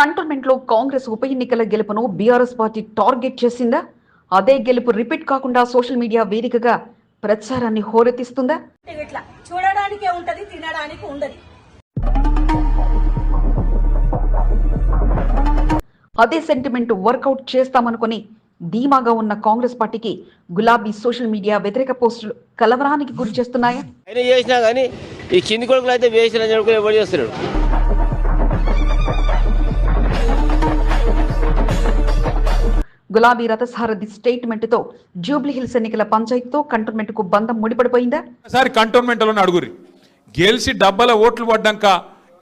కంటోన్మెంట్లో కాంగ్రెస్ ఉప ఎన్నికల గెలుపును బీఆర్ఎస్ పార్టీ టార్గెట్ చేసిందా? అదే గెలుపు రిపీట్ కాకుండా సోషల్ మీడియా వేదికగా ప్రచారాన్ని హోరెత్తిస్తుందా? ఇట్లా చూడడానికే ఉంటది తినడానికి ఉండదు. అదే సెంటిమెంట్ వర్కౌట్ చేస్తామనుకొని ధీమాగా ఉన్న కాంగ్రెస్ పార్టీకి గులాబీ సోషల్ మీడియా వ్యతిరేక పోస్టులు కలవరానికి గురి చేస్తున్నాయా చేసినా కానీ ఈ కింది కొడుకులు అయితే వేసిన జనుకులు ఎవరు చేస్తున్నాడు గులాబీ రథసారథి స్టేట్మెంట్తో జూబ్లీ హిల్స్ ఎన్నికల పంచాయతీతో కంటోన్మెంట్కు బంధం ముడిపడిపోయిందా? ఒకసారి కంటోన్మెంట్లో అడుగురి. గెలిచి డబ్బల ఓట్లు పడ్డాక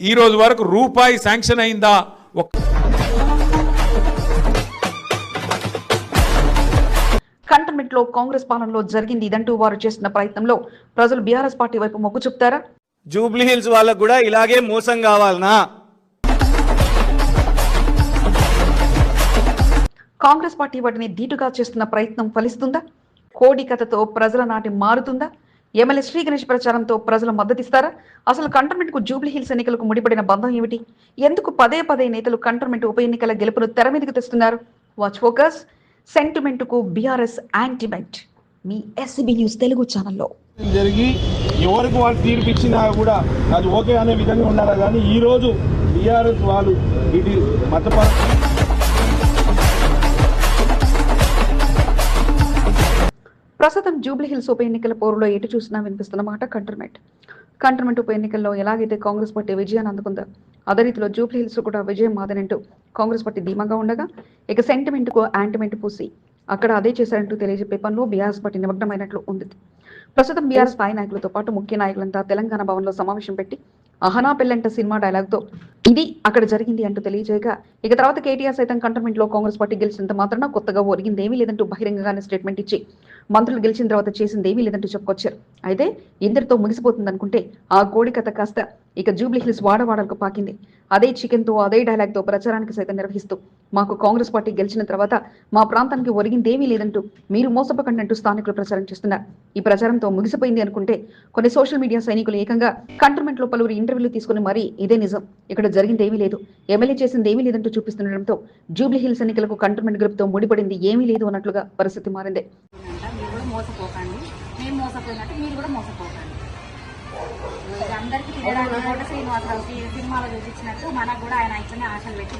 ఈ రోజు వరకు రూపాయి శాంక్షన్ అయిందా? కంటోన్మెంట్లో కాంగ్రెస్ పాలనలో జరిగింది ఇదంటూ వారు చేస్తున్న ప్రయత్నంలో ప్రజలు బీఆర్ఎస్ పార్టీ వైపు మొగ్గు చూపుతారా? జూబ్లీ హిల్స్ వాళ్ళకు కూడా ఇలాగే మోసం కావాలనా? కాంగ్రెస్ పార్టీ వాటిని ధీటుగా చేస్తున్న ప్రయత్నం ఫలిస్తుందా? కోడి కథతో ప్రజల నాటి మారుతుందా? ఎమ్మెల్యే శ్రీ గణేష్ ప్రచారంతో ప్రజలు మద్దతిస్తారా? అసలు కంటోన్మెంట్కు జూబ్లీ హిల్స్ ఎన్నికలకు ముడిపడిన బంధం ఏమిటి? ఎందుకు పదే పదే నేతలు కంటోన్మెంట్ ఉప ఎన్నికల గెలుపును తెర మీదకు తెస్తున్నారు? వాచ్ ఫోకస్ సెంటిమెంట్కు బీఆర్ఎస్ యాంటిమెంట్ మీ ఎస్సీబీ న్యూస్ తెలుగు ఛానల్లో. జరిగి ఎవరికి వాళ్ళు తీర్పు ఇచ్చినా కూడా అది ఓకే అనే విధంగా ఉండాలి. కానీ ఈ రోజు బీఆర్ఎస్ వాళ్ళు ఇది మతపర ప్రస్తుతం జూబ్లీ హిల్స్ ఉప ఎన్నికల పోరులో ఎటు చూసినా వినిపిస్తున్న మాట కంటర్మెంట్. కంటర్మెంట్ ఉప ఎన్నికల్లో ఎలాగైతే కాంగ్రెస్ పార్టీ విజయాన్ని అందుకుందో అదే రీతిలో జూబ్లీ హిల్స్ కూడా విజయం మాదనంటూ కాంగ్రెస్ పార్టీ ధీమాగా ఉండగా ఇక సెంటిమెంట్కు యాంటిమెంట్ పూసి అక్కడ అదే చేశారంటూ తెలియజెప్పే పనులు బీఆర్ఎస్ పార్టీ నిమగ్నమైనట్లు ఉంది. ప్రస్తుతం బీఆర్ఎస్ స్థాయి నాయకులతో పాటు ముఖ్య నాయకులంతా తెలంగాణ భవన్లో సమావేశం పెట్టి అహనా పెళ్ళంట సినిమా డైలాగ్తో ఇది అక్కడ జరిగింది అంటూ తెలియజేయగా ఇక తర్వాత కేటీఆర్ సైతం కంటర్మెంట్లో కాంగ్రెస్ పార్టీ గెలిచినంత మాత్రాన కొత్తగా ఒరిగింది ఏమీ లేదంటూ బహిరంగంగానే స్టేట్మెంట్ ఇచ్చి మంత్రులు గెలిచిన తర్వాత చేసింది ఏమీ లేదంటూ చెప్పుకొచ్చారు. అయితే ఇందరితో ముగిసిపోతుంది అనుకుంటే ఆ కోడి కథ కాస్త ఇక జూబ్లీ హిల్స్ వాడవాడలకు పాకింది. అదే చికెన్తో అదే డైలాగ్తో ప్రచారానికి సైతం నిర్వహిస్తూ మాకు కాంగ్రెస్ పార్టీ గెలిచిన తర్వాత మా ప్రాంతానికి ఒరిగిందేమీ లేదంటూ మీరు మోసపకండి అంటూ స్థానికులు ప్రచారం చేస్తున్నారు. ఈ ప్రచారంతో ముగిసిపోయింది అనుకుంటే కొన్ని సోషల్ మీడియా సైనికులు ఏకంగా కంటర్మెంట్లో పలువురు ఇంటర్వ్యూలు తీసుకుని మరీ ఇదే నిజం. ఇక్కడ జరిగింది ఏమీ లేదు. ఎమ్మెల్యే చేసింది ఏమీ లేదంటూ చూపిస్తుండటంతో జూబ్లీహిల్స్ ఎన్నికలకు కంటర్మెంట్ గ్రూప్తో ముడిపడింది ఏమీ లేదు అన్నట్లుగా పరిస్థితి మారింది. మీరు కూడా మోసపోకండి. మేము మోసపోయినట్టు మీరు కూడా మోసపోకండి. అందరికీ తినడానికి కోట శ్రీనివాసరావు సినిమాలో చూపించినట్టు మనకు కూడా ఆయన ఇట్లనే ఆశలు పెట్టి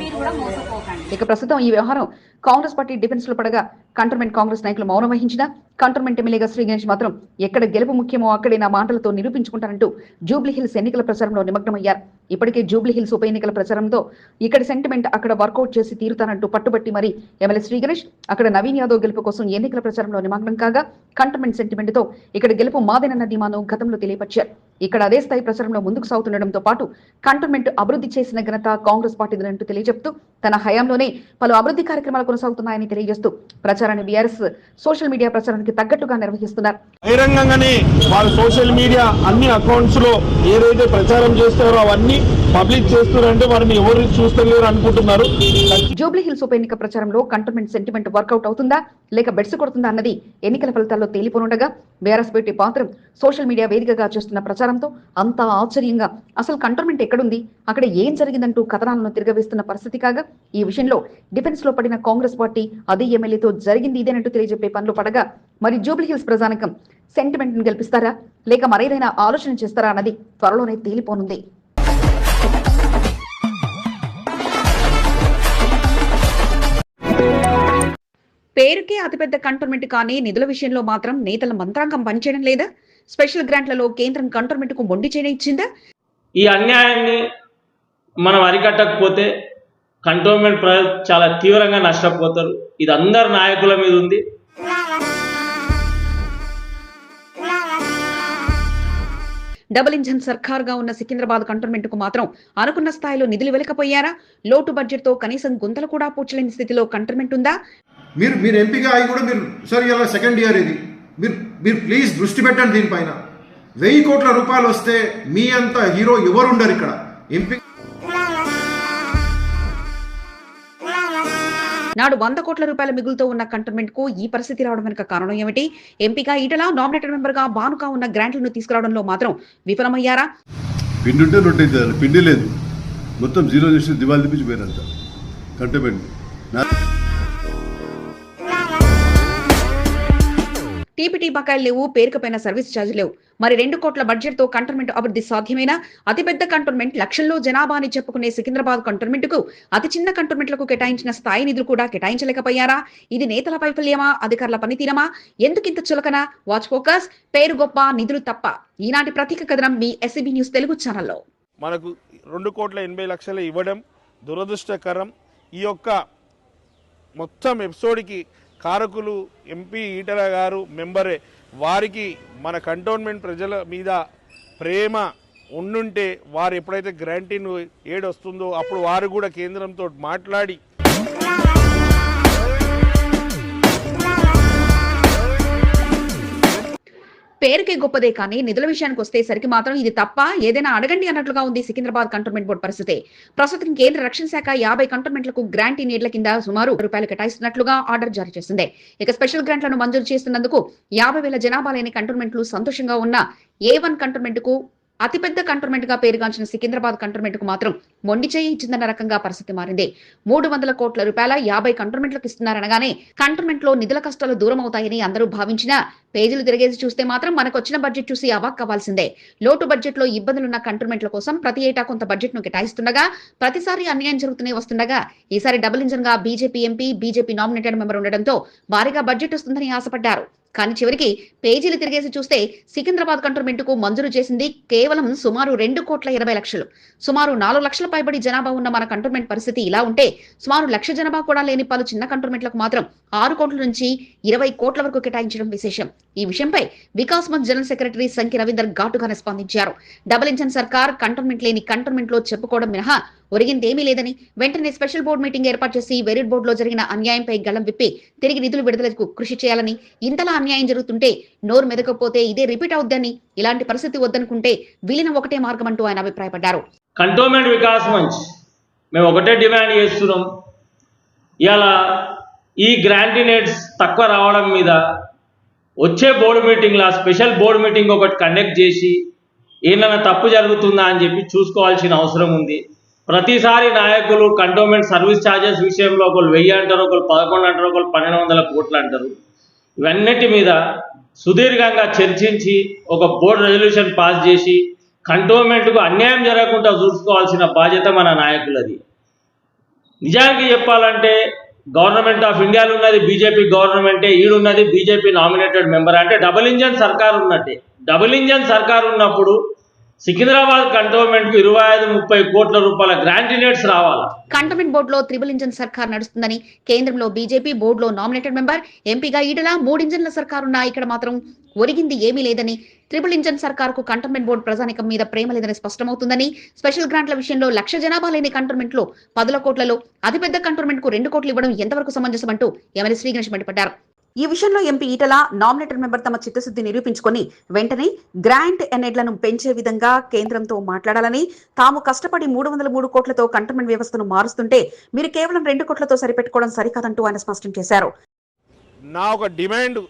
మీరు కూడా మోసపోకండి. ఇక ప్రస్తుతం ఈ వ్యవహారం కాంగ్రెస్ పార్టీ డిఫెన్స్లో పడగా కంటోన్మెంట్ కాంగ్రెస్ నాయకులు మౌనం వహించిన కంటోన్మెంట్ ఎమ్మెల్యేగా శ్రీ గణేష్ మాత్రం ఎక్కడ గెలుపు ముఖ్యమో అక్కడే నా మాటలతో నిరూపించుకుంటానంటూ జూబ్లీ హిల్స్ ఎన్నికల ప్రచారంలో నిమగ్నమయ్యారు. ఇప్పటికే జూబ్లీ హిల్స్ ఉప ఎన్నికల ప్రచారంతో ఇక్కడ సెంటిమెంట్ అక్కడ వర్కౌట్ చేసి తీరుతానంటూ పట్టుబట్టి మరి ఎమ్మెల్యే శ్రీ గణేష్ అక్కడ నవీన్ యాదవ్ గెలుపు కోసం ఎన్నికల ప్రచారంలో నిమగ్నం కాగా కంటోన్మెంట్ సెంటిమెంట్తో ఇక్కడ గెలుపు మాదేనన్న ధీమాను గతంలో తెలియపరిచారు. ఇక్కడ అదే స్థాయి ప్రచారంలో ముందుకు సాగుతుండటంతో పాటు కంటోన్మెంట్ అభివృద్ధి చేసిన ఘనత కాంగ్రెస్ పార్టీదంటూ తెలియజెప్తూ తన హయాంలోనే పలు అభివృద్ధి కార్యక్రమాలు కొనసాగుతున్నాయని తెలియజేస్తూ ప్రచారాన్ని బీఆర్ఎస్ సోషల్ మీడియా ప్రచారానికి తగ్గట్టుగా నిర్వహిస్తున్నారు. బహిరంగంగానే వాళ్ళ సోషల్ మీడియా అన్ని అకౌంట్స్లో ఏదైతే ప్రచారం చేస్తారో అవన్నీ పబ్లిక్ చేస్తున్నారంటే వారిని ఎవరు చూస్తలేరు అనుకుంటున్నారు. జూబ్లీ హిల్స్ ఉప ఎన్నిక ప్రచారంలో కంటోన్మెంట్ సెంటిమెంట్ వర్కౌట్ అవుతుందా? లేక బెడ్స్ కొడుతుందా అన్నది ఎన్నికల ఫలితాల్లో తేలిపోనుండగా బీఆర్ఎస్ పార్టీ పాత్రం సోషల్ మీడియా వేదికగా చేస్తున్న ప్రచారంతో అంతా ఆశ్చర్యంగా. అసలు కంటోన్మెంట్ ఎక్కడుంది? అక్కడ ఏం జరిగిందంటూ కథనాలను తిరగవేస్తున్న పరిస్థితి కాగా ఈ విషయంలో డిఫెన్స్లో పడిన కాంగ్రెస్ పార్టీ అదే ఎమ్మెల్యేతో జరిగింది ఇదేనంటూ తెలియజెప్పే పనులు పడగా మరి జూబ్లీ హిల్స్ ప్రజానికం సెంటిమెంట్ని గెలిపిస్తారా? లేక మరేదైనా ఆలోచన చేస్తారా అన్నది త్వరలోనే తేలిపోనుంది. పేరుకే అతిపెద్ద కంటోన్మెంట్ కానీ నిధుల విషయంలో మాత్రం నేతల మంత్రాంగం పనిచేయడం లేదా? స్పెషల్ గ్రాంట్లలో కేంద్రం కంటోన్మెంట్కు మొండి చేయడం ఇచ్చిందా ఈ అన్యాయాన్ని మనం అరికట్టకపోతే కంటోన్మెంట్ ప్రజలు చాలా తీవ్రంగా నష్టపోతారు. ఇది అందరు నాయకుల మీద ఉంది. డబుల్ ఇంజన్ సర్కార్గా ఉన్న సికింద్రాబాద్ కంటోన్మెంట్కు మాత్రం అనుకున్న స్థాయిలో నిధులు వెలకపోయారా? లోటు బడ్జెట్తో కనీసం గుంతలు కూడా పూడ్చలేని స్థితిలో కంటోన్మెంట్ ఉందా? మీరు మీరు ఎంపిక అయి కూడా మీరు సార్ ఇలా సెకండ్ ఇయర్ ఇది. మీరు మీరు ప్లీజ్ దృష్టి పెట్టండి దీనిపైన. వెయ్యి కోట్ల రూపాయలు వస్తే మీ అంత హీరో ఎవరు ఉండరు ఇక్కడ? ఎంపిక నాడు వంద కోట్ల రూపాయల మిగులుతో ఉన్న కంటోన్మెంట్కు ఈ పరిస్థితి రావడం వెనుక కారణం ఏమిటి? ఎంపీగా ఈటల నామినేటెడ్ మెంబర్గా బానుగా ఉన్న గ్రాంట్లను తీసుకురావడంలో మాత్రం విఫలమయ్యారా? పిండి ఉంటే రొట్టె పిండి లేదు. మొత్తం జీరో చేసి దివాళి తీపించి పోయారంట. కంటోన్మెంట్. టీపీటీ బకాయిలు లేవు పేరుకపోయిన సర్వీస్ ఛార్జ్ లేవు. మరి రెండు కోట్ల బడ్జెట్తో కంటోన్మెంట్ అభివృద్ధి సాధ్యమేనా? అతిపెద్ద కంటోన్మెంట్ లక్షల్లో జనాభా అని చెప్పుకునే సికింద్రాబాద్ కంటోన్మెంట్కు అతి చిన్న కంటోన్మెంట్లకు కేటాయించిన స్థాయి నిధులు కూడా కేటాయించలేకపోయారా? ఇది నేతల వైఫల్యమా? అధికారుల పనితీరమా? ఎందుకింత చులకన? వాచ్ ఫోకస్ పేరు గొప్ప నిధులు తప్ప. ఈనాటి ప్రతీక కథనం మీ ఎస్సీబీ న్యూస్ తెలుగు ఛానల్లో. మనకు రెండు కోట్ల ఎనభై లక్షలు ఇవ్వడం దురదృష్టకరం. ఈ యొక్క మొత్తం ఎపిసోడ్కి కారకులు ఎంపీ ఈటల గారు మెంబరే. వారికి మన కంటోన్మెంట్ ప్రజల మీద ప్రేమ ఉండుంటే వారు ఎప్పుడైతే గ్రాంటీన్ ఏడు వస్తుందో అప్పుడు వారు కూడా కేంద్రంతో మాట్లాడి పేరుకే గొప్పదే కానీ నిధుల విషయానికి వస్తే సరికి మాత్రం ఇది తప్ప ఏదైనా అడగండి అన్నట్లుగా ఉంది సికింద్రాబాద్ కంటోన్మెంట్ బోర్డు పరిస్థితి. ప్రస్తుతం కేంద్ర రక్షణ శాఖ యాభై కంటోన్మెంట్లకు గ్రాంట్ నీళ్ళ కింద సుమారు రూపాయలు కేటాయిస్తున్నట్లుగా ఆర్డర్ జారీ చేసింది. ఇక స్పెషల్ గ్రాంట్లను మంజూరు చేస్తున్నందుకు యాభై వేల జనాభా లేని కంటోన్మెంట్లు సంతోషంగా ఉన్న ఏ వన్ కంటోన్మెంట్కు అతిపెద్ద కంటోన్మెంట్గా పేరుగాంచిన సికింద్రాబాద్ కంటోన్మెంట్కు మాత్రం మొండి చేయి ఇచ్చిందన్న రకంగా పరిస్థితి మారింది. మూడు వందల కోట్ల రూపాయల యాభై కంటోన్మెంట్లకు ఇస్తున్నారనగానే కంటోన్మెంట్లో నిధుల కష్టాలు దూరం అవుతాయని అందరూ భావించినా పేజీలు తిరిగేసి చూస్తే మాత్రం మనకు వచ్చిన బడ్జెట్ చూసి అవాక్ కావాల్సిందే లోటు బడ్జెట్లో ఇబ్బందులున్న కంటోన్మెంట్ల కోసం ప్రతి ఏటా కొంత బడ్జెట్ను కేటాయిస్తుండగా ప్రతిసారి అన్యాయం జరుగుతూనే వస్తుండగా ఈసారి double ఇంజన్గా BJP MP BJP nominated member ఉండడంతో భారీగా బడ్జెట్ వస్తుందని ఆశపడ్డారు. కానీ చివరికి పేజీలు తిరిగేసి చూస్తే సికింద్రాబాద్ కంటోన్మెంట్కు మంజూరు చేసింది కేవలం సుమారు రెండు కోట్ల ఇరవై లక్షలు. సుమారు నాలుగు లక్షల పైబడి జనాభా ఉన్న మన కంటోన్మెంట్ పరిస్థితి ఇలా ఉంటే సుమారు లక్ష జనాభా కూడా లేని పలు చిన్న కంటోన్మెంట్లకు మాత్రం ఆరు కోట్ల నుంచి ఇరవై కోట్ల వరకు కేటాయించడం విశేషం. ఈ విషయంపై వికాస్ మంత్ జనరల్ సెక్రటరీ సంఖ్య రవీందర్ ఘాటుగానే స్పందించారు డబుల్ ఇంజన్ సర్కార్ కంటోన్మెంట్ లేని కంటోన్మెంట్లో చెప్పుకోవడం మినహా ఒరిగిందేమీ లేదని వెంటనే స్పెషల్ బోర్డు మీటింగ్ ఏర్పాటు చేసి వెరిట్ బోర్డులో జరిగిన అన్యాయంపై గళం విప్పి తిరిగి నిధులు విడుదలకు కృషి చేయాలని ఇంతలా అన్యాయం జరుగుతుంటే నోరు మెదకపోతే ఇదే రిపీట్ అవుద్దని ఇలాంటి పరిస్థితి వద్దనుకుంటే విలీనం ఒకటే మార్గం అంటూ ఆయన అభిప్రాయపడ్డారు. కంటోన్మెంట్ వికాస్ మంచ్ మేము ఒకటే డిమాండ్ చేస్తున్నాం. ఇలా ఈ గ్రాంటినేట్స్ తక్కువ రావడం మీద వచ్చే బోర్డు మీటింగ్లో స్పెషల్ బోర్డు మీటింగ్ ఒకటి కండక్ట్ చేసి ఏమైనా తప్పు జరుగుతుందా అని చెప్పి చూసుకోవాల్సిన అవసరం ఉంది. ప్రతిసారి నాయకులు కంటోన్మెంట్ సర్వీస్ ఛార్జెస్ విషయంలో ఒకరు వెయ్యి అంటారు ఒకరు పదకొండు అంటారు ఒకరు పన్నెండు వందల కోట్లు అంటారు. ఇవన్నిటి మీద సుదీర్ఘంగా చర్చించి ఒక బోర్డు రెజల్యూషన్ పాస్ చేసి కంటోన్మెంట్కు అన్యాయం జరగకుండా చూసుకోవాల్సిన బాధ్యత మన నాయకులది. నిజానికి చెప్పాలంటే గవర్నమెంట్ ఆఫ్ ఇండియాలో ఉన్నది బీజేపీ గవర్నమెంటే ఈడున్నది బీజేపీ నామినేటెడ్ మెంబర్. అంటే డబుల్ ఇంజన్ సర్కార్ ఉన్నట్టే డబుల్ ఇంజన్ సర్కార్ ఉన్నప్పుడు సికింద్రాబాద్ కంటోన్మెంట్కు ఇరవై ఐదు ముప్పై కోట్ల రూపాయల గ్రాంటినేట్స్ రావాలి. కంటోన్మెంట్ బోర్డులో త్రిబుల్ ఇంజన్ సర్కార్ నడుస్తుందని కేంద్రంలో బీజేపీ బోర్డులో నామినేటెడ్ మెంబర్ ఎంపీగా ఈటల మూడు ఇంజన్ల సర్కారున్నా ఇక్కడ మాత్రం ఒరిగింది ఏమీ లేదని త్రిబుల్ ఇంజన్ సర్కార్కు కంటోన్మెంట్ బోర్డు ప్రజానికం మీద ప్రేమ లేదని స్పష్టమవుతుందని స్పెషల్ గ్రాంట్ల విషయంలో లక్ష జనాభా లేని కంటోన్మెంట్లో పదుల కోట్లలో అతిపెద్ద కంటోన్మెంట్కు రెండు కోట్లు ఇవ్వడం ఎంతవరకు సమంజసం అంటూ ఎమ్మెల్యే శ్రీ గణేష్ మండిపడ్డారు. ఈ విషయంలో ఎంపీ ఈటల నామినేటెడ్ మెంబర్ తమ చిత్తశుద్ధి నిరూపించుకొని వెంటనే గ్రాంట్ ఎనెడ్లను పెంచే విధంగా కేంద్రంతో మాట్లాడాలని తాము కష్టపడి మూడు వందల మూడు కోట్లతో కంటోన్మెంట్ వ్యవస్థను మారుస్తుంటే మీరు కేవలం రెండు కోట్లతో సరిపెట్టుకోవడం సరికాదంటూ ఆయన స్పష్టం చేశారు. నా ఒక డిమాండ్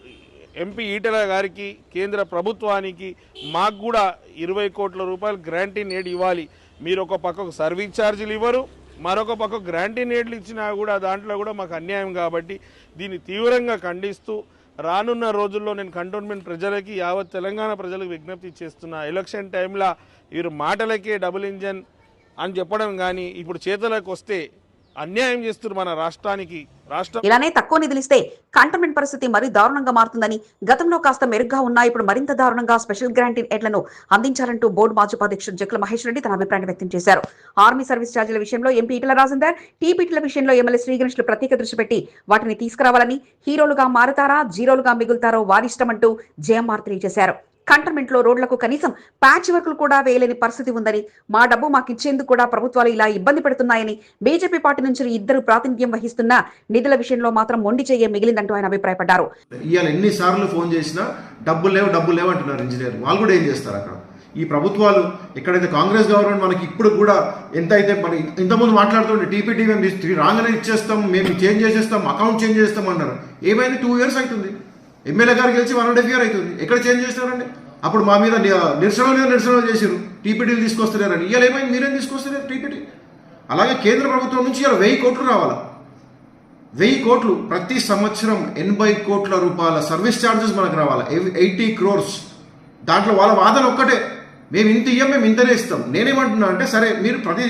ఎంపీ ఈటల గారికి కేంద్ర ప్రభుత్వానికి మాకు కూడా ఇరవై కోట్ల రూపాయలు గ్రాంటీ నేడు ఇవ్వాలి. మీరు ఒక పక్కకు సర్వీస్ ఛార్జీలు ఇవ్వరు. మరొక పక్క గ్రాంటీ నేడ్లు ఇచ్చినా కూడా దాంట్లో కూడా మాకు అన్యాయం కాబట్టి దీన్ని తీవ్రంగా ఖండిస్తూ రానున్న రోజుల్లో నేను కంటోన్మెంట్ ప్రజలకి యావత్ తెలంగాణ ప్రజలకు విజ్ఞప్తి చేస్తున్నా. ఎలక్షన్ టైంలో వీరు మాటలకే డబుల్ ఇంజన్ అని చెప్పడం కానీ ఇప్పుడు చేతలకు వస్తే అన్యాయం చేస్తున్నారు మన రాష్ట్రానికి రాష్ట్రం ఇలానే తక్కువ నిధులిస్తే కంటోన్మెంట్ పరిస్థితి మరీ దారుణంగా మారుతుందని గతంలో కాస్త మెరుగ్గా ఉన్నా ఇప్పుడు మరింత దారుణంగా స్పెషల్ గ్రాంటీ ఎడ్లను అందించాలంటూ బోర్డు మాజీ ఉపాధ్యక్షుడు జక్కుల మహేష్ రెడ్డి తన అభిప్రాయం వ్యక్తం చేశారు. ఆర్మీ సర్వీస్ ఛార్జీల విషయంలో ఎంపీ ఈటల రాజేందర్ టీపీటీల విషయంలో ఎమ్మెల్యే శ్రీ ప్రత్యేక దృష్టి పెట్టి వాటిని తీసుకురావాలని హీరోలుగా మారుతారా జీరోలుగా మిగులుతారో వారిష్టమంటూ జేఎంఆర్ తెలియజేశారు కంటర్మెంట్లో రోడ్లకు కనీసం ప్యాచ్ వర్క్లు కూడా వేయలేని పరిస్థితి ఉందని మా డబ్బు మాకు ఇచ్చేందుకు కూడా ప్రభుత్వాలు ఇలా ఇబ్బంది పెడుతున్నాయని బీజేపీ పార్టీ నుంచి ఇద్దరు ప్రాతినిధ్యం వహిస్తున్న నిధుల విషయంలో మాత్రం మొండి చేయ మిగిలిందంటూ ఆయన అభిప్రాయపడ్డారు. ఇవాళ ఎన్నిసార్లు ఫోన్ చేసినా డబ్బులు లేవు డబ్బులు లేవు అంటున్నారు ఇంజనీర్ వాళ్ళు కూడా ఏం చేస్తారు అక్కడ? ఈ ప్రభుత్వాలు ఎక్కడైతే కాంగ్రెస్ గవర్నమెంట్ మనకి ఇప్పుడు కూడా ఎంత అయితే మన ఇంతకుముందు మాట్లాడుతుంటే టీపీటీ మేము తీసి రాగానే ఇచ్చేస్తాం మేము చేంజ్ చేసేస్తాం అకౌంట్ చేంజ్ చేస్తాం అన్నారు. ఏమైంది? టూ ఇయర్స్ అవుతుంది. ఎమ్మెల్యే గారు గెలిచి వన్ అండ్ హాఫ్ ఇయర్ అవుతుంది. ఎక్కడ చేంజ్ చేస్తారండి అప్పుడు మా మీద నిరసనలు నిరసనలు చేశారు టీపీటీలు తీసుకొస్తున్నారని ఇవాళ ఏమైంది? మీరేం తీసుకొస్తున్నారు టీపీటీ అలాగే కేంద్ర ప్రభుత్వం నుంచి ఇలా వెయ్యి కోట్లు రావాలా? వెయ్యి కోట్లు ప్రతి సంవత్సరం ఎనభై కోట్ల రూపాయల సర్వీస్ ఛార్జెస్ మనకు రావాలి? ఎయిటీ క్రోర్స్. దాంట్లో వాళ్ళ వాదన ఒక్కటే. మేము ఇంత ఇయ్యం మేము ఇంతనే ఇస్తాం. నేనేమంటున్నా అంటే సరే మీరు ప్రతి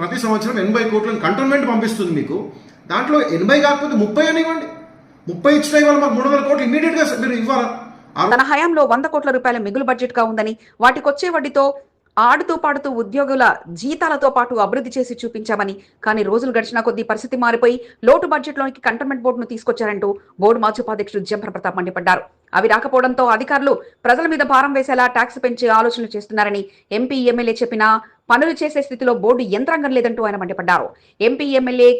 ప్రతి సంవత్సరం ఎనభై కోట్లను కంటోన్మెంట్ పంపిస్తుంది మీకు. దాంట్లో ఎనభై కాకపోతే ముప్పై అని ఇవ్వండి. ముప్పై ఇచ్చిన ఇవాళ మాకు మూడు వందల కోట్లు ఇమీడియట్గా మీరు ఇవ్వాలా? తన హయాంలో వంద కోట్ల రూపాయల మిగులు బడ్జెట్గా ఉందని వాటికొచ్చే వడ్డీతో ఆడుతూ పాడుతూ ఉద్యోగుల జీతాలతో పాటు అభివృద్ధి చేసి చూపించామని కానీ రోజులు గడిచిన కొద్దీ పరిస్థితి మారిపోయి లోటు బడ్జెట్లోనికి కంటోన్మెంట్ బోర్డును తీసుకొచ్చారంటూ బోర్డు మాజీ ఉపాధ్యక్షుడు జంపర ప్రతాప్ మండిపడ్డారు. అవి రాకపోవడంతో అధికారులు ప్రజల మీద భారం వేసేలా ట్యాక్స్ పెంచే ఆలోచనలు చేస్తున్నారని ఎంపీ ఎమ్మెల్యే చెప్పినా పనులు చేసే స్థితిలో బోర్డు యంత్రాంగం లేదంటూ ఆయన మండిపడ్డారు. ఎంపీ ఎమ్మెల్యే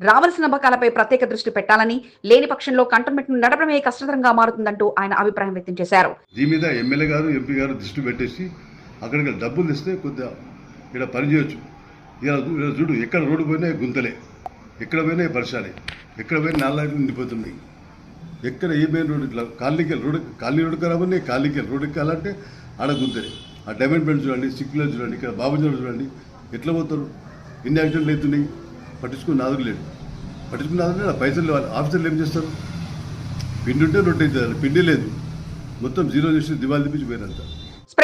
రావాల్సిన నమ్మకాలపై ప్రత్యేక దృష్టి పెట్టాలని లేని పక్షంలో కంటోన్మెంట్ను నడపడమే కష్టతరంగా మారుతుందంటూ ఆయన అభిప్రాయం వ్యక్తం చేశారు. దీని మీద ఎమ్మెల్యే గారు ఎంపీ గారు దృష్టి పెట్టేసి అక్కడికి డబ్బులు ఇస్తే కొద్దిగా ఇక్కడ పని చేయొచ్చు. ఇలా చూడు ఎక్కడ రోడ్డు పోయినా గుంతలే. ఎక్కడ పోయినా పరిశాలే ఎక్కడ పోయినా నాలుగు నిండిపోతున్నాయి. ఎక్కడ ఏ మెయిన్ రోడ్డు ఇట్లా కాలనీకి రోడ్డు కాలనీ రోడ్డు ఖరాబ్ ఉన్నాయి కాలనీకి రోడ్డుకి ఎక్కాలంటే ఆడ గుంతలే. ఆ డైమండ్ బెండ్ చూడండి సిక్కిలో చూడండి ఇక్కడ బాబు చూడండి ఎట్లా పోతారు? ఎన్ని యాక్సిడెంట్లు అవుతున్నాయి. పట్టించుకుని నాదుకు లేడు పట్టించుకుని నాదుకు పైసలు లేవు. ఆఫీసర్లు ఏం చేస్తారు? పిండి ఉంటే రొట్టె అవుతుంది పిండి లేదు. మొత్తం జీరో చేసి దివాళి తెప్పించి పోయినంత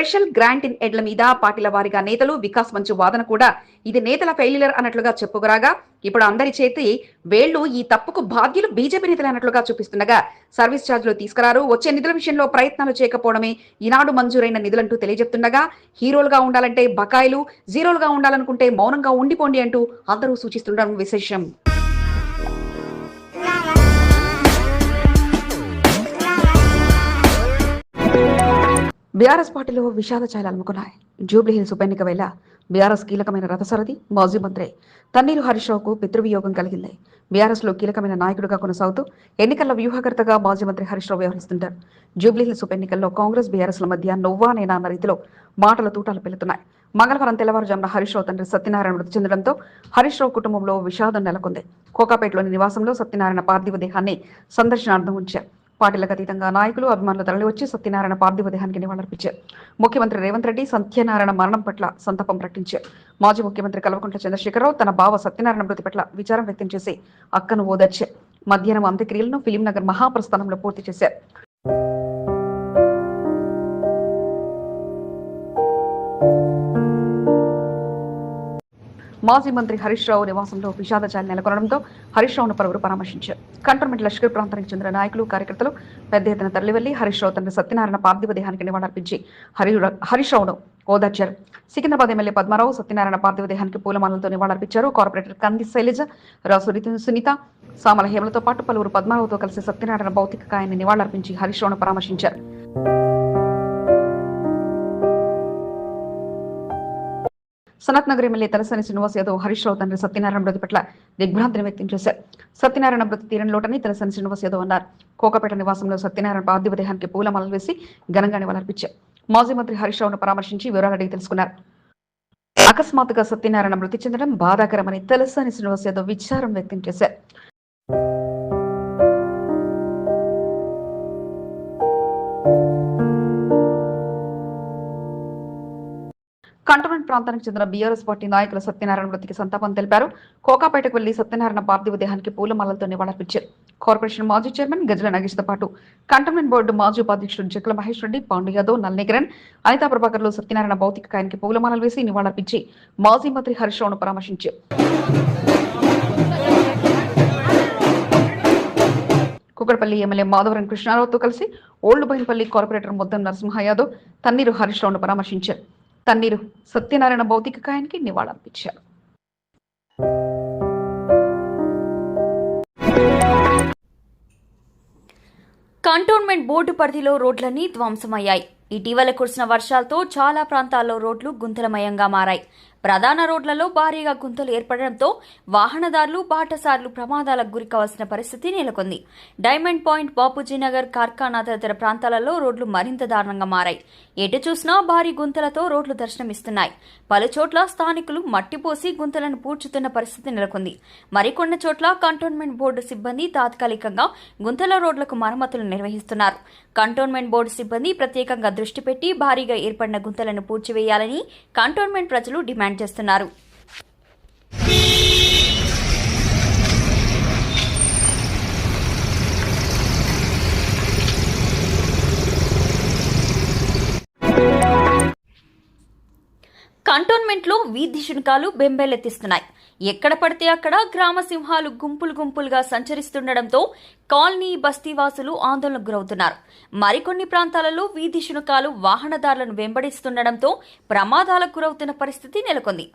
స్పెషల్ గ్రాంట్ ఇన్ ఎడ్ల మీద పార్టీల వారిగా నేతలు వికాస్ మంచు వాదన కూడా ఇది నేతల ఫెయిలియర్ అన్నట్లుగా చెప్పుకురాగా. ఇప్పుడు అందరి చేతి వేళ్ళు ఈ తప్పుకు బాధ్యులు బీజేపీ నేతలు అన్నట్లుగా చూపిస్తుండగా సర్వీస్ ఛార్జీలు తీసుకురారు. వచ్చే నిధుల విషయంలో ప్రయత్నాలు చేయకపోవడమే ఈనాడు మంజూరైన నిధులంటూ తెలియజెప్తుండగా హీరోలుగా ఉండాలంటే బకాయిలు జీరోలుగా ఉండాలనుకుంటే మౌనంగా ఉండిపోండి అంటూ అందరూ సూచిస్తుండడం విశేషం. బీఆర్ఎస్ పార్టీలో విషాద ఛాయలు అలుముకున్నాయి. జూబ్లీ హిల్స్ ఉప ఎన్నిక వేళ బీఆర్ఎస్ కీలకమైన రథసారథి మాజీ మంత్రి తన్నీరు హరీష్రావుకు పితృవియోగం కలిగింది. బీఆర్ఎస్లో కీలకమైన నాయకుడిగా కొనసాగుతూ ఎన్నికల వ్యూహకర్తగా మాజీ మంత్రి హరీష్ రావు వ్యవహరిస్తుంటారు. జూబ్లీ హిల్స్ ఉప ఎన్నికల్లో కాంగ్రెస్ బీఆర్ఎస్ ల మధ్య నొవ్వా నేనా అన్న రీతిలో మాటల తూటాలు పెళ్తున్నాయి మంగళవారం తెల్లవారుజామున హరీష్ రావు తండ్రి సత్యనారాయణ మృతి చెందడంతో హరీష్ రావు కుటుంబంలో విషాదం నెలకొంది. కోకాపేటలోని నివాసంలో సత్యనారాయణ పార్థివ దేహాన్ని సందర్శనార్థం ఉంచారు. పార్టీలకు అతీతంగా నాయకులు అభిమానులు తరలివచ్చి సత్యనారాయణ పార్థివ దేహానికి నివాళులర్పించారు ముఖ్యమంత్రి రేవంత్ రెడ్డి సత్యనారాయణ మరణం పట్ల సంతాపం ప్రకటించారు. మాజీ ముఖ్యమంత్రి కల్వకుంట్ల చంద్రశేఖరరావు తన బావ సత్యనారాయణ మృతి పట్ల విచారం వ్యక్తం చేసి అక్కను ఓదార్చారు. మధ్యాహ్నం అంత్యక్రియలను ఫిలిం నగర్ మహాప్రస్థానంలో పూర్తి చేశారు. మాజీ మంత్రి హరీష్ రావు నివాసంలో విషాదచాలు నెలకొనడంతో హరీష్ రావును పలువురు పరామర్శించారు. కంటోన్మెంట్ లష్కర్ ప్రాంతానికి చెందిన నాయకులు కార్యకర్తలు పెద్ద ఎత్తున తరలివెళ్ళి హరీష్ రావు తండ్రి సత్యనారాయణ పార్థివ దేహానికి నివాళులర్పించి హరి హరీష్ రావును ఓదార్చారు. సికింద్రాబాద్ ఎమ్మెల్యే పద్మారావు సత్యనారాయణ పార్థివ దేహానికి పూలమాలలతో నివాళులర్పించారు. కార్పొరేటర్ కంది శైలజ రాసు సునీత సామల హేమలతో పాటు పలువురు పద్మారావుతో కలిసి సత్యనారాయణ భౌతిక కాయాన్ని నివాళులర్పించి హరీష్ రావును పరామర్శించారు. సనత్ నగర్ ఎమ్మెల్యే తలసాని శ్రీనివాస్ యాదవ్ హరీష్ రావు తండ్రి సత్యనారాయణ మృతి పట్ల దిగ్భ్రాంతిని వ్యక్తం చేశారు. సత్యనారాయణ మృతి తీరంలోటని తలసాని శ్రీనివాస్ యాదవ్ అన్నారు. కోకపేట నివాసంలో సత్యనారాయణ పార్థివ దేహానికి పూలమాలలు వేసి ఘనంగా నివాళులర్పించారు. మాజీ మంత్రి హరీష్ రావును పరామర్శించి వివరాలు అడిగి తెలుసుకున్నారు. అకస్మాత్తుగా సత్యనారాయణ మృతి చెందడం బాధాకరమని తలసాని శ్రీనివాస్ యాదవ్ విచారం వ్యక్తం చేశారు. కంటోన్మెంట్ ప్రాంతానికి చెందిన బీఆర్ఎస్ పార్టీ నాయకులు సత్యనారాయణ మృతికి సంతాపం తెలిపారు. కోకాపేటకు వెళ్ళి సత్యనారాయణ పార్థివ దేహానికి పూలమాలలతో నివాళులర్పించారు. కార్పొరేషన్ మాజీ చైర్మన్ గజల నాగేష్తో పాటు కంటోన్మెంట్ బోర్డు మాజీ ఉపాధ్యక్షుడు జక్కల మహేష్ రెడ్డి పాండు యాదవ్ నల్లిగరన్ అనితా ప్రభాకర్లు సత్యనారాయణ భౌతిక కాయానికి పూలమాలలు వేసి నివాళులర్పించి మాజీ మంత్రి హరీష్ రావును పరామర్శించారు. కుక్కడపల్లి ఎమ్మెల్యే మాధవరం కృష్ణారావుతో కలిసి ఓల్డ్ బైన్పల్లి కార్పొరేటర్ ముద్దం నరసింహ యాదవ్ తన్నీరు హరీష్ రావును పరామర్శించారు. తన్నీరు సత్యనారాయణ భౌతిక కాయానికి నివాళులర్పించారు. కంటోన్మెంట్ బోర్డు పరిధిలో రోడ్లన్నీ ధ్వంసమయ్యాయి. ఇటీవల కురిసిన వర్షాలతో చాలా ప్రాంతాల్లో రోడ్లు గుంతలమయంగా మారాయి. ప్రధాన రోడ్లలో భారీగా గుంతలు ఏర్పడడంతో వాహనదారులు బాటసార్లు ప్రమాదాలకు గురికావాల్సిన పరిస్థితి నెలకొంది. డైమండ్ పాయింట్ బాపూజీనగర్ కార్ఖానా తదితర ప్రాంతాలలో రోడ్లు మరింత దారుణంగా మారాయి. ఎటు చూసినా భారీ గుంతలతో రోడ్లు దర్శనమిస్తున్నాయి. పలు చోట్ల స్థానికులు మట్టిపోసి గుంతలను పూడ్చుతున్న పరిస్థితి నెలకొంది. మరికొన్ని చోట్ల కంటోన్మెంట్ బోర్డు సిబ్బంది తాత్కాలికంగా గుంతల రోడ్లకు మరమ్మతులు నిర్వహిస్తున్నారు. కంటోన్మెంట్ బోర్డు సిబ్బంది ప్రత్యేకంగా దృష్టి పెట్టి భారీగా ఏర్పడిన గుంతలను పూడ్చివేయాలని కంటోన్మెంట్ ప్రజలు డిమాండ్ చేస్తున్నారు. కంటోన్మెంట్లో వీధి శునకాలు బెంబేలెత్తిస్తున్నాయి. ఎక్కడ పడితే అక్కడ గ్రామ సింహాలు గుంపులు గుంపులుగా సంచరిస్తుండటంతో కాలనీ బస్తీవాసులు ఆందోళనకు గురవుతున్నారు. మరికొన్ని ప్రాంతాలలో వీధి శునకాలు వాహనదారులను వెంబడిస్తుండటంతో ప్రమాదాలకు గురవుతున్న పరిస్థితి నెలకొంది.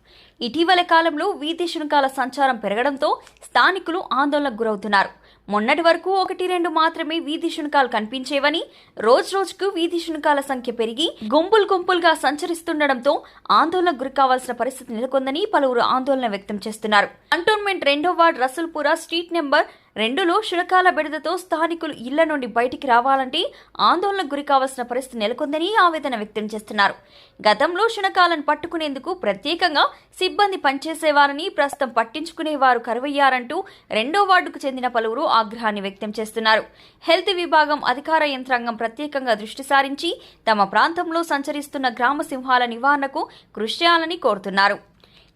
ఇటీవల కాలంలో వీధి శునకాల సంచారం పెరగడంతో స్థానికులు ఆందోళనకు గురవుతున్నారు. మొన్నటి వరకు ఒకటి రెండు మాత్రమే వీధి శునకాలు కనిపించేవని రోజు రోజుకు వీధి శునకాల సంఖ్య పెరిగి గుంపులు గుంపులుగా సంచరిస్తుండటంతో ఆందోళనకు గురికావాల్సిన పరిస్థితి నెలకొందని పలువురు ఆందోళన వ్యక్తం చేస్తున్నారు. కంటోన్మెంట్ రెండో వార్డ్ రసూల్పుర స్ట్రీట్ నెంబర్ రెండులో శునకాల బెడదతో స్థానికులు ఇళ్ళ నుండి బయటికి రావాలంటే ఆందోళనకు గురి కావాల్సిన పరిస్థితి నెలకొందని ఆవేదన వ్యక్తం చేస్తున్నారు. గతంలో శునకాలను పట్టుకునేందుకు ప్రత్యేకంగా సిబ్బంది పనిచేసేవారని ప్రస్తుతం పట్టించుకునేవారు కరువయ్యారంటూ రెండో వార్డుకు చెందిన పలువురు ఆగ్రహాన్ని వ్యక్తం చేస్తున్నారు. హెల్త్ విభాగం అధికార యంత్రాంగం ప్రత్యేకంగా దృష్టి సారించి తమ ప్రాంతంలో సంచరిస్తున్న గ్రామ సింహాల నివారణకు కృషి చేయాలని కోరుతున్నారు.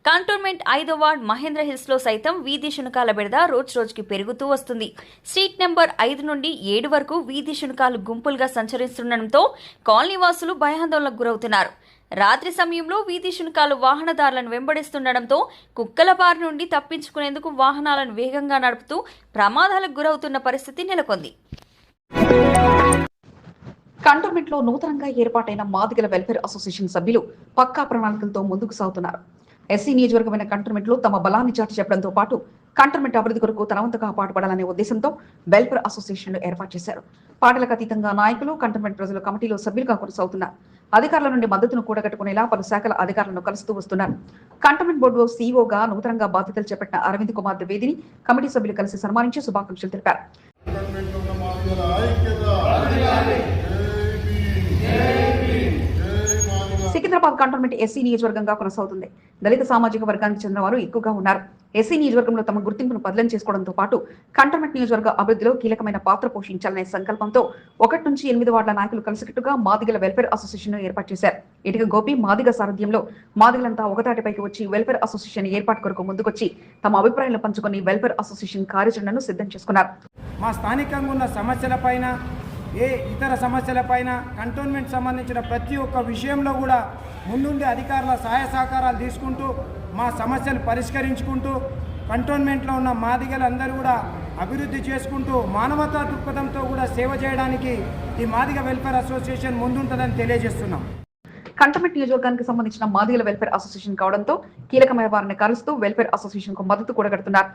కంటోన్మెంట్ ఐదో వార్డ్ మహేంద్ర హిల్స్లో సైతం వీధి శునకాల బెడద రోజు రోజుకి పెరుగుతూ వస్తుంది. స్ట్రీట్ నెంబర్ ఐదు నుండి ఏడు వరకు వీధి శునకాలు గుంపులుగా సంచరిస్తుండటంతో కాలనీ వాసులు భయాందోళనకు గురవుతున్నారు. రాత్రి సమయంలో వీధి శునకాలు వాహనదారులను వెంబడిస్తుండటంతో కుక్కల బారి నుండి తప్పించుకునేందుకు వాహనాలను వేగంగా నడుపుతూ ప్రమాదాలకు గురవుతున్న పరిస్థితి నెలకొంది. కంటోన్మెంట్లో నూతనంగా ఏర్పాటైన మాదిగల వెల్ఫేర్ అసోసియేషన్ సభ్యులు పక్కా ప్రణాళికలతో ముందుకు సాగుతున్నారు. ఎస్సీ నియోజకవర్గమైన కంటోన్మెంట్ తమ బలాన్ని చాటి చెప్పడంతో పాటు కంటర్మెంట్ అభివృద్ధి కొరకు తనవంతగా పాటుపడాలనే ఉద్దేశంతో వెల్ఫేర్ అసోసియేషన్ ఏర్పాటు చేశారు. పార్టీలకు అతీతంగా నాయకులు కంటర్మెంట్ ప్రజలు కమిటీలో సభ్యులుగా కొనసాగుతున్నారు. అధికారుల నుండి మద్దతును కూడగట్టుకునేలా పలు శాఖల అధికారులను కలుస్తూ వస్తున్నారు. కంటోన్మెంట్ బోర్డు సీఈఓగా నూతనంగా బాధ్యతలు చేపట్టిన అరవింద్ కుమార్ ద్వివేదిని కమిటీ సభ్యులు కలిసి సన్మానించి శుభాకాంక్షలు తెలిపారు. సికింద్రాబాద్ కంటోన్మెంట్ ఎస్సీ నియోజకవర్గంగా కొనసాగుతుంది. దళిత సామాజిక వర్గానికి చెందిన వారు ఎక్కువగా ఉన్నారు. ఎస్సీ నియోజకవర్గంలో తమ గుర్తింపును బదిలం చేసుకోవడంతో పాటు కంటోన్మెంట్ నియోజకవర్గ అభివృద్ధిలో కీలకమైన పాత్ర పోషించాలనే సంకల్పంతో ఒకటి నుంచి ఎనిమిది వార్డుల నాయకులు కలిసికట్టుగా మాదిగల వెల్ఫేర్ అసోసియేషన్ ఏర్పాటు చేశారు. ఇటుక గోపి మాదిగ సారథ్యంలో మాదిగలంతా ఒకతాటిపైకి వచ్చి వెల్ఫేర్ అసోసియేషన్ ఏర్పాటు కొరకు ముందుకొచ్చి తమ అభిప్రాయాలను పంచుకొని వెల్ఫేర్ అసోసియేషన్ కార్యాచరణను సిద్ధం చేసుకున్నారు. మా స్థానికంగా ఉన్న సమస్యలపైన ఏ ఇతర సమస్యలపైన కంటోన్మెంట్ సంబంధించిన ప్రతి ఒక్క విషయంలో కూడా ముందుండి అధికారుల సహాయ సహకారాలు తీసుకుంటూ మా సమస్యలు పరిష్కరించుకుంటూ కంటోన్మెంట్లో ఉన్న మాదిగలందరూ కూడా అభివృద్ధి చేసుకుంటూ మానవతా దృక్పథంతో కూడా సేవ చేయడానికి ఈ మాదిగ వెల్ఫేర్ అసోసియేషన్ ముందుంటుందని తెలియజేస్తున్నాం. కంటమెంట్ నియోజకవర్గానికి సంబంధించిన మాదిగల వెల్ఫేర్ అసోసియేషన్ కావడంతో కీలకమైన వారిని కలుస్తూ వెల్ఫేర్ అసోసియేషన్కు మద్దతు కూడగడుతున్నారు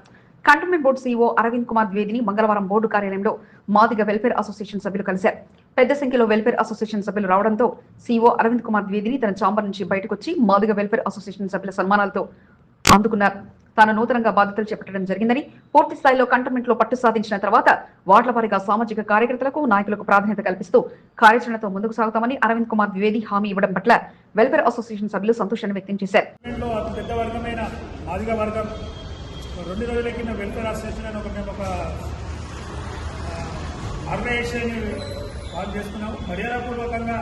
cantonment board CEO Arvind Kumar ద్వేదిని మంగళవారం బోర్డు కార్యాలయంలో మాదిగ వెల్ఫేర్ అసోసియేషన్ సభ్యులు కలిశారు. పెద్ద సంఖ్యలో వెల్ఫేర్ అసోసియేషన్ సభ్యులు రావడంతో సీఓ అరవింద్ కుమార్ ద్వేదిని తన చాంబర్ నుంచి బయటకు వచ్చి మాదిగ వెల్ఫేర్ అసోసియేషన్ సభ్యుల సన్మానాలతో అందుకున్నారు. తాను నూతనంగా బాధ్యతలు చేపట్టడం జరిగిందని పూర్తి స్థాయిలో కంటోన్మెంట్లో పట్టు సాధించిన తర్వాత వార్డుల వారీగా సామాజిక కార్యకర్తలకు నాయకులకు ప్రాధాన్యత కల్పిస్తూ కార్యాచరణతో ముందుకు సాగుతామని అరవింద్ కుమార్ ద్వివేది హామీ ఇవ్వడం పట్ల వెల్ఫేర్ అసోసియేషన్ సభ్యులు సంతోషాన్ని వ్యక్తం చేశారు. పెద్ద రెండు రోజుల కింద వెల్ఫేర్ అసోసియేషన్ అని ఒక మేము ఒక ఆర్గనైజేషన్ కాల్ చేసుకున్నాము మర్యాదపూర్వకంగా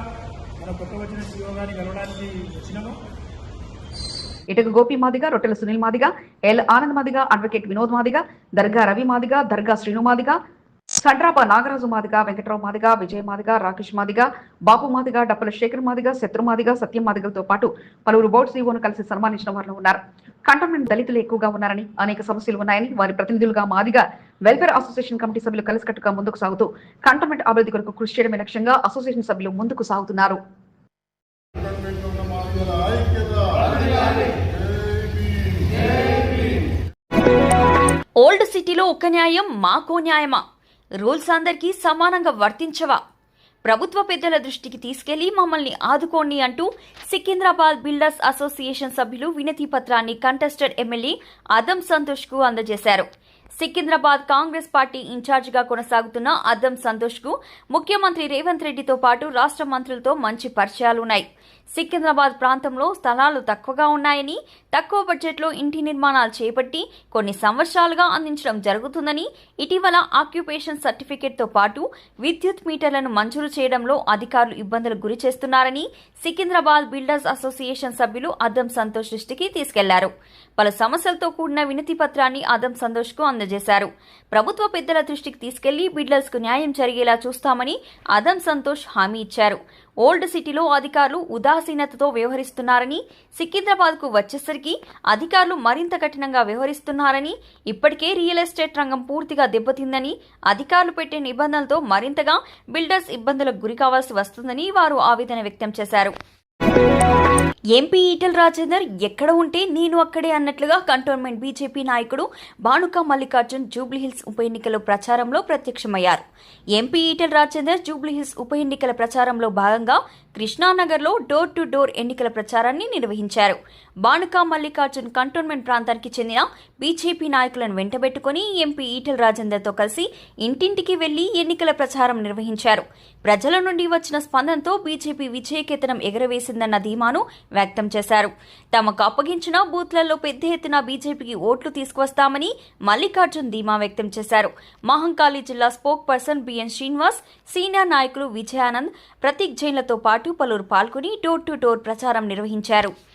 మన కొత్త వచ్చిన సీఓ గారిని కలవడానికి వచ్చినాము. ఇటుక గోపి మాదిగా రొట్టెల సునీల్ మాదిగా ఎల్ ఆనంద్ మాదిగా అడ్వకేట్ వినోద్ మాదిగా దర్గా రవి మాదిగా దర్గా శ్రీను మాదిగా సండ్రాప నాగరాజు మాదిగా వెంకట్రావు మాదిగా విజయ్ మాదిగా రాకేష్ మాదిగా బాబు మాదిగ డప్పల శేఖర్ మాదిగ శత్రు మాదిగ సత్యం మాదిగలతో పాటు పలువురు బోర్డు సీఓను కలిసి సన్మానించిన వారిలో ఉన్నారు. కంటోన్మెంట్ దళితులు ఎక్కువగా ఉన్నారని అనేక సమస్యలు ఉన్నాయని వారి ప్రతినిధులుగా మాదిగా వెల్ఫేర్ అసోసియేషన్ కమిటీ సభ్యులు కలిసికట్టుగా ముందుకు సాగుతూ కంటోన్మెంట్ అభివృద్ధి కొరకు కృషి చేయడమే లక్ష్యంగా అసోసియేషన్ సభ్యులు ముందుకు సాగుతున్నారు. ఓల్డ్ సిటీలో ఒక్క న్యాయం మాకో న్యాయమా? రూల్స్ అందరికీ సమానంగా వర్తించవా? ప్రభుత్వ పెద్దల దృష్టికి తీసుకెళ్ళి మమ్మల్ని ఆదుకోండి అంటూ సికింద్రాబాద్ బిల్డర్స్ అసోసియేషన్ సభ్యులు వినతి పత్రాన్ని కంటెస్టెడ్ ఎమ్మెల్యే అదం సంతోష్కు అందజేశారు. సికింద్రాబాద్ కాంగ్రెస్ పార్టీ ఇన్ఛార్జిగా కొనసాగుతున్న అద్దం సంతోష్కు ముఖ్యమంత్రి రేవంత్ రెడ్డితో పాటు రాష్ట్ర మంత్రులతో మంచి పరిచయాలున్నాయి. సికింద్రాబాద్ ప్రాంతంలో స్థలాలు తక్కువగా ఉన్నాయని తక్కువ బడ్జెట్లో ఇంటి నిర్మాణాలు చేపట్టి కొన్ని సంవత్సరాలుగా అందించడం జరుగుతుందని ఇటీవల ఆక్యుపేషన్ సర్టిఫికేట్తో పాటు విద్యుత్ మీటర్లను మంజూరు చేయడంలో అధికారులు ఇబ్బందులకు గురి చేస్తున్నారని సికింద్రాబాద్ బిల్డర్స్ అసోసియేషన్ సభ్యులు అద్దం సంతోష్ దృష్టికి తీసుకెళ్ళారు. పలు సమస్యలతో కూడిన వినతి పత్రాన్ని అదం సంతోష్కు అందజేశారు. ప్రభుత్వ పెద్దల దృష్టికి తీసుకెళ్ళి బిల్డర్స్కు న్యాయం జరిగేలా చూస్తామని అదం సంతోష్ హామీ ఇచ్చారు. ఓల్డ్ సిటీలో అధికారులు ఉదాసీనతతో వ్యవహరిస్తున్నారని సికింద్రాబాద్కు వచ్చేసరికి అధికారులు మరింత కఠినంగా వ్యవహరిస్తున్నారని ఇప్పటికే రియల్ ఎస్టేట్ రంగం పూర్తిగా దెబ్బతిందని అధికారులు పెట్టే నిబంధనలతో మరింతగా బిల్డర్స్ ఇబ్బందులకు గురి కావాల్సి వస్తుందని వారు ఆవేదన వ్యక్తం చేశారు. ఎంపీ ఈటెల రాజేందర్ ఎక్కడ ఉంటే నేను అక్కడే అన్నట్లుగా కంటోన్మెంట్ బీజేపీ నాయకుడు భానుక మల్లికార్జున్ జూబ్లీహిల్స్ ఉప ఎన్నికల ప్రచారంలో ప్రత్యక్షమయ్యారు. ఎంపీ ఈటెల రాజేందర్ జూబ్లీహిల్స్ ఉప ఎన్నికల ప్రచారంలో భాగంగా కృష్ణానగర్లో డోర్ టు డోర్ ఎన్నికల ప్రచారాన్ని నిర్వహించారు. బానుక మల్లికార్జున్ కంటోన్మెంట్ ప్రాంతానికి చెందిన బీజేపీ నాయకులను వెంటబెట్టుకుని ఎంపీ ఈటెల రాజేందర్తో కలిసి ఇంటింటికి వెళ్ళి ఎన్నికల ప్రచారం నిర్వహించారు. ప్రజల నుండి వచ్చిన స్పందనతో బీజేపీ విజయకేతనం ఎగరవేసిందన్న ధీమాను వ్యక్తం చేశారు. తమకు అప్పగించిన బూత్లలో పెద్ద ఎత్తున బీజేపీకి ఓట్లు తీసుకువస్తామని మల్లికార్జున్ ధీమా వ్యక్తం చేశారు. మహంకాళి జిల్లా spoke person BN Srinivas senior నాయకులు విజయానంద్ ప్రతీక్ జైన్లతో పాటు పలువురు పాల్గొని డోర్ టు డోర్ ప్రచారం నిర్వహించారు.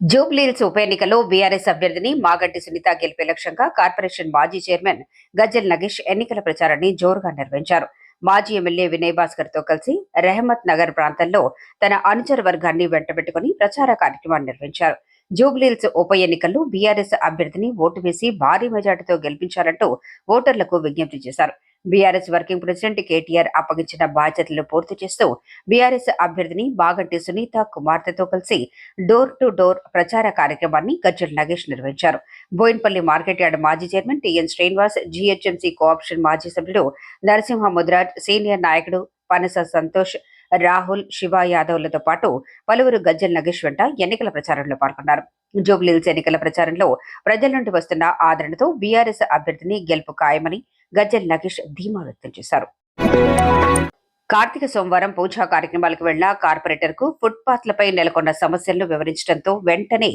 జూబ్లీహిల్స్ ఉప ఎన్నికలో బీఆర్ఎస్ అభ్యర్థిని మాగంటి సునీత గెలిపే లక్ష్యంగా కార్పొరేషన్ మాజీ చైర్మన్ గజ్జల్ నగేష్ ఎన్నికల ప్రచారాన్ని జోరుగా నిర్వహించారు. మాజీ ఎమ్మెల్యే వినయ్ భాస్కర్తో కలిసి రెహమత్ నగర్ ప్రాంతంలో తన అనుచర వర్గాన్ని వెంటబెట్టుకుని ప్రచార కార్యక్రమాన్ని నిర్వహించారు. జూబ్లీల్స్ ఉప ఎన్నికల్లో బీఆర్ఎస్ అభ్యర్థిని ఓటు వేసి భారీ మెజార్టీతో గెలిపించాలంటూ ఓటర్లకు విజ్ఞప్తి చేశారు. బీఆర్ఎస్ వర్కింగ్ ప్రెసిడెంట్ కేటీఆర్ అప్పగించిన బాధ్యతలు పూర్తి చేస్తూ బీఆర్ఎస్ అభ్యర్థిని బాగంటి సునీత కుమార్తెతో కలిసి డోర్ టు డోర్ ప్రచార కార్యక్రమాన్ని గజ్జల నగేష్ నిర్వహించారు. బోయిన్పల్లి మార్కెట్ యార్డ్ మాజీ chairman TN Srinivas GHMC co-option మాజీ సభ్యుడు నరసింహ ముద్రాజ్ సీనియర్ నాయకుడు పనస సంతోష్ రాహుల్ శివ యాదవ్లతో పాటు పలువురు గజ్జల్ నగేష్ వెంట ఎన్నికల ప్రచారంలో పాల్గొన్నారు. జూబ్లీహిల్స్ ఎన్నికల ప్రచారంలో ప్రజల నుండి వస్తున్న ఆదరణతో బీఆర్ఎస్ అభ్యర్థిని గెలుపు ఖాయమని గజ్జల్ నగేష్ ధీమా వ్యక్తం చేశారు. కార్తీక సోమవారం పూజా కార్యక్రమాలకు వెళ్ళిన కార్పొరేటర్కు ఫుట్పాత్లపై నెలకొన్న సమస్యలను వివరించడంతో వెంటనే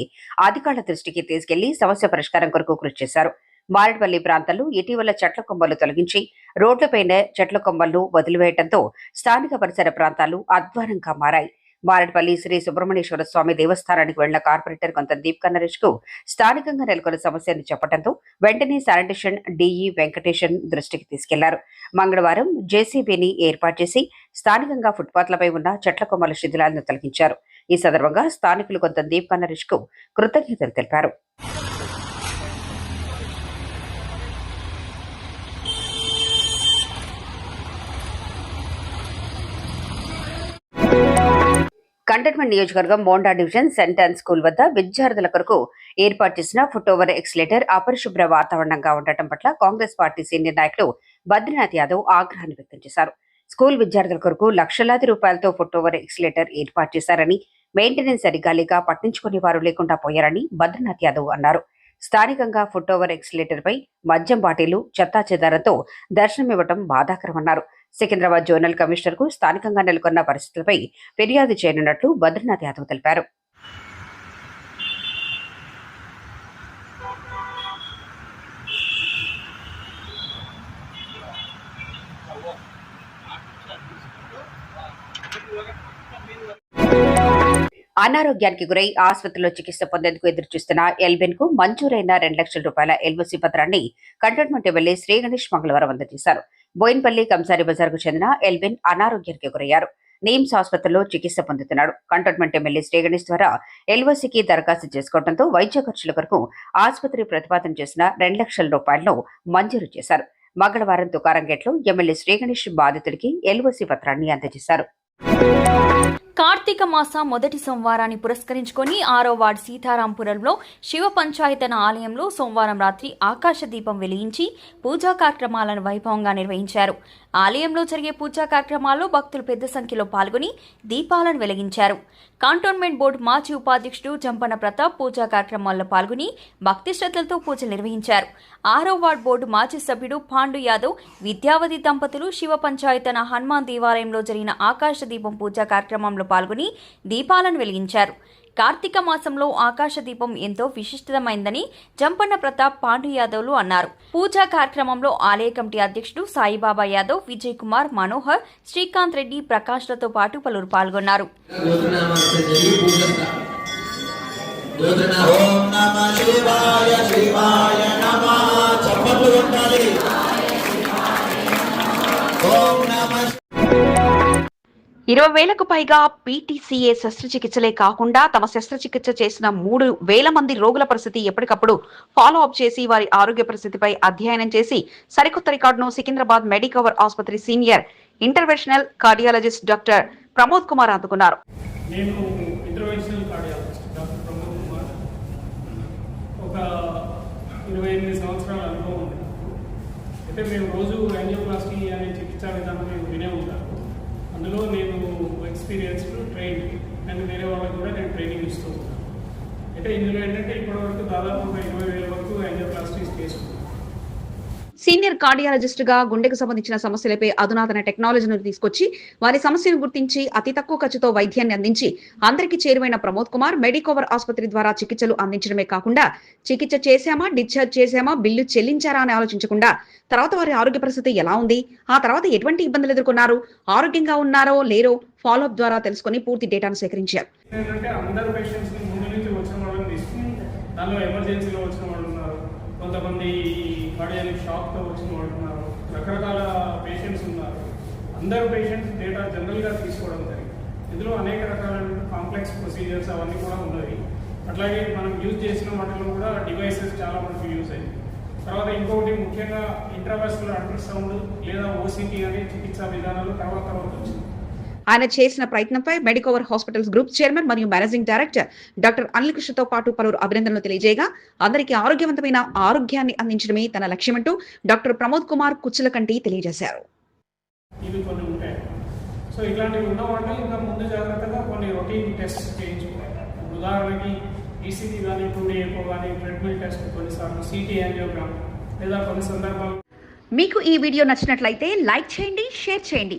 అధికారుల దృష్టికి తీసుకెళ్ళి సమస్య పరిష్కారం కొరకు కృషి చేశారు. మారేడుపల్లి ప్రాంతంలో ఇటీవల చెట్ల కొమ్మలు తొలగించి రోడ్లపైనే చెట్ల కొమ్మలను వదిలివేయడంతో స్థానిక పరిసర ప్రాంతాలు అధ్వానంగా మారాయి. మారేడుపల్లి శ్రీ సుబ్రహ్మణ్యేశ్వర స్వామి దేవస్థానానికి వెళ్ళిన కార్పొరేటర్ కొంత దీప్ నరేష్కు స్థానికంగా నెలకొన్న సమస్యను చెప్పడంతో వెంటనే శానిటేషన్ డిఈ వెంకటేషన్ దృష్టికి తీసుకెళ్ళారు. మంగళవారం జేసీబీని ఏర్పాటు చేసి స్థానికంగా ఫుట్పాత్లపై ఉన్న చెట్ల కొమ్మల శిథిలాలను తొలగించారు. ఈ సందర్భంగా స్థానికులు కొంత దీప్ నరేష్కు కృతజ్ఞతలు తెలిపారు. కంటెన్మెంట్ నియోజకవర్గం బోండా డివిజన్ సెంట్ అండ్ స్కూల్ వద్ద విద్యార్థుల కొరకు ఏర్పాటు చేసిన ఫుట్ ఓవర్ ఎక్స్లేటర్ అపరిశుభ్ర వాతావరణంగా ఉండటం పట్ల కాంగ్రెస్ పార్టీ సీనియర్ నాయకులు బద్రీనాథ్ యాదవ్ ఆగ్రహాన్ని వ్యక్తం చేశారు. స్కూల్ విద్యార్థుల కొరకు లక్షలాది రూపాయలతో ఫుట్ ఓవర్ ఎక్స్లేటర్ ఏర్పాటు చేశారని మెయింటెనెన్స్ సరిగా లేక పట్టించుకునే వారు లేకుండా పోయారని బద్రీనాథ్ యాదవ్ అన్నారు. స్థానికంగా ఫుట్ ఓవర్ ఎక్స్లేటర్ పై మద్యం బాటిలు చెత్తా చెదారంతో దర్శనమివ్వడం బాధాకరమన్నారు. సికింద్రాబాద్ జోనల్ కమిషనర్కు స్థానికంగా నెలకొన్న పరిస్థితులపై ఫిర్యాదు చేయనున్నట్లు బద్రీనాథ్ యాదవ్ తెలిపారు. అనారోగ్యానికి గురై ఆసుపత్రిలో చికిత్స పొందేందుకు ఎదురు చూస్తున్న ఎల్బెన్కు మంజూరైన రెండు లక్షల రూపాయల ఎల్ఓసి పత్రాన్ని కంటోన్మెంట్ ఎమ్మెల్యే శ్రీగణేష్ మంగళవారం అందజేశారు. బోయిన్పల్లి కంసారి బజార్కు చెందిన ఎల్విన్ అనారోగ్యానికి గురయ్యారు. నిమ్స్ ఆసుపత్రిలో చికిత్స పొందుతున్నాడు. కంటోన్మెంట్ ఎమ్మెల్యే శ్రీగణేష్ ద్వారా ఎల్ఓసికి దరఖాస్తు చేసుకోవడంతో వైద్య ఖర్చుల కొరకు ఆసుపత్రి ప్రతిపాదన చేసిన రెండు లక్షల రూపాయలను మంజూరు చేశారు. మంగళవారం తుకారంగేట్లో ఎమ్మెల్యే శ్రీగణేష్ బాధితుడికి ఎల్ఓసి పత్రాన్ని అందజేశారు. కార్తీక మాస మొదటి సోమవారాన్ని పురస్కరించుకొని ఆరో వార్డు సీతారాంపురంలో శివ పంచాయతన ఆలయంలో సోమవారం రాత్రి ఆకాశ దీపం వెలిగించి పూజా కార్యక్రమాలను వైభవంగా నిర్వహించారు. ఆలయంలో జరిగే పూజా కార్యక్రమాల్లో భక్తులు పెద్ద సంఖ్యలో పాల్గొని దీపాలను వెలిగించారు. కంటోన్మెంట్ బోర్డు మాజీ ఉపాధ్యక్షుడు జంపన్న ప్రతాప్ పూజా కార్యక్రమాల్లో పాల్గొని భక్తి శ్రద్ధలతో పూజలు నిర్వహించారు. ఆరో వార్డ్ బోర్డు మాజీ సభ్యుడు పాండు యాదవ్ విద్యావతి దంపతులు శివ పంచాయతన హనుమాన్ దేవాలయంలో జరిగిన ఆకాశ దీపం పూజా కార్యక్రమంలో పాల్గొని దీపాలను వెలిగించారు. కార్తీక మాసంలో ఆకాశ దీపం ఎంతో విశిష్టమైందని జంపన్న ప్రతాప్ పాండు యాదవ్లు అన్నారు. పూజా కార్యక్రమంలో ఆలయ కమిటీ అధ్యక్షుడు సాయిబాబా యాదవ్ విజయ్ కుమార్ మనోహర్ శ్రీకాంత్ రెడ్డి ప్రకాష్లతో పాటు పలువురు పాల్గొన్నారు. ఇరవై వేలకు పైగా పీటీసీఏ శస్త్రచికిత్సలే కాకుండా తమ శస్త్రచికిత్స చేసిన మూడు వేల మంది రోగుల పరిస్థితి ఎప్పటికప్పుడు ఫాలో అప్ చేసి వారి ఆరోగ్య పరిస్థితిపై అధ్యయనం చేసి సరికొత్త రికార్డును సికింద్రాబాద్ మెడికవర్ ఆసుపత్రి senior interventional cardiologist doctor Pramod Kumar అందుకున్నారు. ఇరవై ఎనిమిది సంవత్సరాల అనుభవం ఉంది. అయితే మేము రోజు యాంజియోప్లాస్టీ అనే చికిత్సా విధానం మేము వినే ఉంటాం. అందులో నేను ఎక్స్పీరియన్స్డ్ ట్రైన్ అండ్ వేరే వాళ్ళకి కూడా నేను ట్రైనింగ్ ఇస్తూ ఉంటాను. అయితే ఇందులో ఏంటంటే ఇప్పటివరకు దాదాపు ఒక ఇరవై వేల వరకు యాంజియోప్లాస్టిక్స్ చేసుకున్నాను సీనియర్ కార్డియాలజిస్ట్గా గుండెకు సంబంధించిన సమస్యలపై అధునాతన టెక్నాలజీని తీసుకొచ్చి వారి సమస్యను గుర్తించి అతి తక్కువ ఖర్చుతో వైద్యాన్ని అందించి అందరికీ చేరువైన ప్రమోద్ కుమార్ మెడికోవర్ ఆసుపత్రి ద్వారా చికిత్సలు అందించడమే కాకుండా చికిత్స చేశామా డిశ్చార్జ్ చేశామా బిల్లు చెల్లించారా అని ఆలోచించకుండా తర్వాత వారి ఆరోగ్య పరిస్థితి ఎలా ఉంది ఆ తర్వాత ఎటువంటి ఇబ్బందులు ఎదుర్కొన్నారు ఆరోగ్యంగా ఉన్నారో లేరో ఫాలో అప్ ద్వారా తెలుసుకుని పూర్తి డేటాను సేకరించారు. దానిలో ఎమర్జెన్సీలో వచ్చిన వాళ్ళు ఉన్నారు. కొంతమంది కార్డియాలిక్ షాక్తో వచ్చిన వాళ్ళు ఉన్నారు రకరకాల పేషెంట్స్ ఉన్నారు. అందరు పేషెంట్స్ డేటా జనరల్గా తీసుకోవడం జరిగింది. ఇందులో అనేక రకాలైన కాంప్లెక్స్ ప్రొసీజర్స్ అవన్నీ కూడా ఉన్నవి అట్లాగే మనం యూజ్ చేసిన వాటిలో కూడా డివైసెస్ చాలా మనకు యూజ్ అయ్యాయి. తర్వాత ఇంకొకటి ముఖ్యంగా ఇంట్రావాస్కులర్ అల్ట్రాసౌండ్ లేదా ఓసీటీ అనే చికిత్సా విధానాలు తర్వాత తర్వాత వచ్చింది. ఆయన చేసిన ప్రయత్నంపై మెడికోవర్ హాస్పిటల్స్ గ్రూప్ చైర్మన్ మరియు మేనేజింగ్ డైరెక్టర్ డాక్టర్ అనిల్ కృష్ణతో పాటు పలువురు అభినందనలు తెలియజేయగా అందరికీ ఆరోగ్యవంతమైన ఆరోగ్యాన్ని అందించడమే తన లక్ష్యమంటూ డాక్టర్ ప్రమోద్ కుమార్ కుచ్చలకంటి తెలియజేశారు. ఇవి కొన్ని ఉంటాయి. సో వాళ్ళు ఇంకా ముందు జాగ్రత్తగా కొన్ని రొటీన్ టెస్ట్ చేయించుకోవాలి. ఉదాహరణకి ఈసీజీ కానీ టూ డే ఎకో కానీ ట్రెడ్మిల్ టెస్ట్ కొన్నిసార్లు సిటీ యాంజియోగ్రామ్ లేదా కొన్ని సందర్భాలు మీకు ఈ వీడియో నచ్చినట్లయితే లైక్ చేయండి షేర్ చేయండి.